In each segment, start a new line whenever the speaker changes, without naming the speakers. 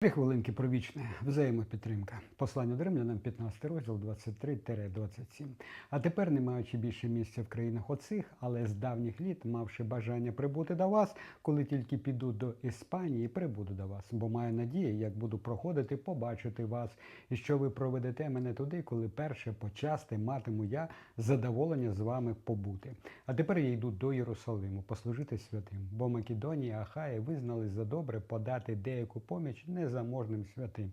Три хвилинки про вічне взаємопідтримка. Послання до римлянам 15 розділ 23-27. А тепер, не маючи більше місця в країнах оцих, але з давніх літ, мавши бажання прибути до вас, коли тільки піду до Іспанії, прибуду до вас, бо маю надію, як буду проходити, побачити вас, і що ви проведете мене туди, коли перше почасти матиму я задоволення з вами побути. А тепер я йду до Єрусалиму послужити святим, бо Македонія, Ахая визнали за добре подати деяку поміч незаможним святим.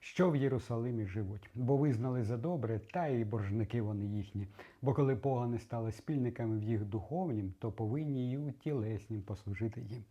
Що в Єрусалимі живуть, бо визнали за добре, та й боржники вони їхні. Бо коли погани стали спільниками в їх духовнім, то повинні і у тілеснім послужити їм.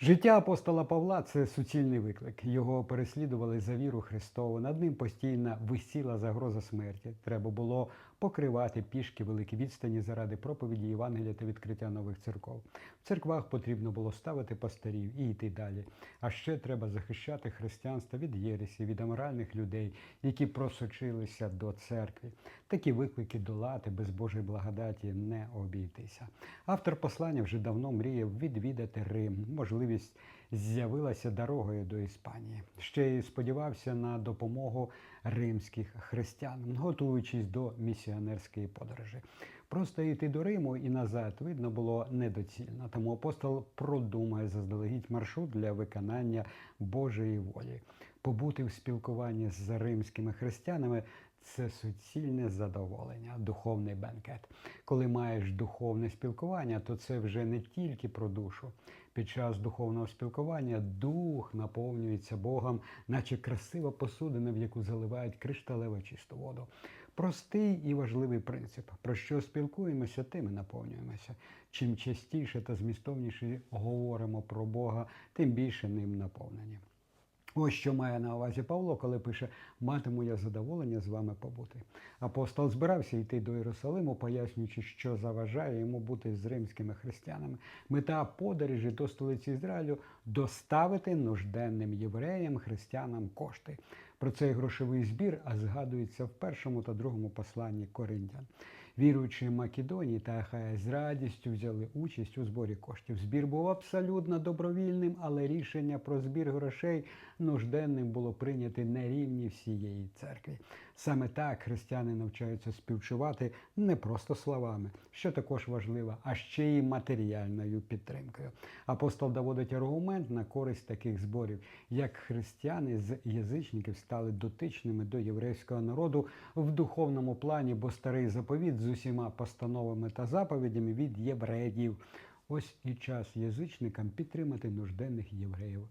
Життя апостола Павла це суцільний виклик. Його переслідували за віру Христову. Над ним постійно висіла загроза смерті. Треба було покривати пішки великі відстані заради проповіді Євангелія та відкриття нових церков. В церквах потрібно було ставити пастирів і йти далі. А ще треба захищати християнство від єресі, від аморальних людей, які просочилися до церкви. Такі виклики долати без Божої благодаті не обійтися. Автор послання вже давно мріяв відвідати Рим. Можливість з'явилася дорогою до Іспанії. Ще й сподівався на допомогу римських християн, готуючись до місіонерської подорожі. Просто йти до Риму і назад видно було недоцільно. Тому апостол продумає заздалегідь маршрут для виконання Божої волі. Побути в спілкуванні з римськими християнами це суцільне задоволення, духовний бенкет. Коли маєш духовне спілкування, то це вже не тільки про душу. Під час духовного спілкування дух наповнюється Богом, наче красива посудина, в яку заливають кришталево чисту воду. Простий і важливий принцип. Про що спілкуємося, тим і наповнюємося. Чим частіше та змістовніше говоримо про Бога, тим більше ним наповнені. Ось що має на увазі Павло, коли пише Матиму я задоволення з вами побути. Апостол збирався йти до Єрусалиму, пояснюючи, що заважає йому бути з римськими християнами. Мета подорожі до столиці Ізраїлю доставити нужденним євреям, християнам кошти. Про цей грошовий збір а згадується в першому та другому посланні Коринтян. Віруючі Македонії та Ахая з радістю взяли участь у зборі коштів. Збір був абсолютно добровільним, але рішення про збір грошей нужденним було прийнято на рівні всієї церкви. Саме так християни навчаються співчувати не просто словами, що також важливо, а ще й матеріальною підтримкою. Апостол доводить аргумент на користь таких зборів, як християни з язичників стали дотичними до єврейського народу в духовному плані, бо старий заповіт з усіма постановами та заповідями від євреїв. Ось і час язичникам підтримати нужденних євреїв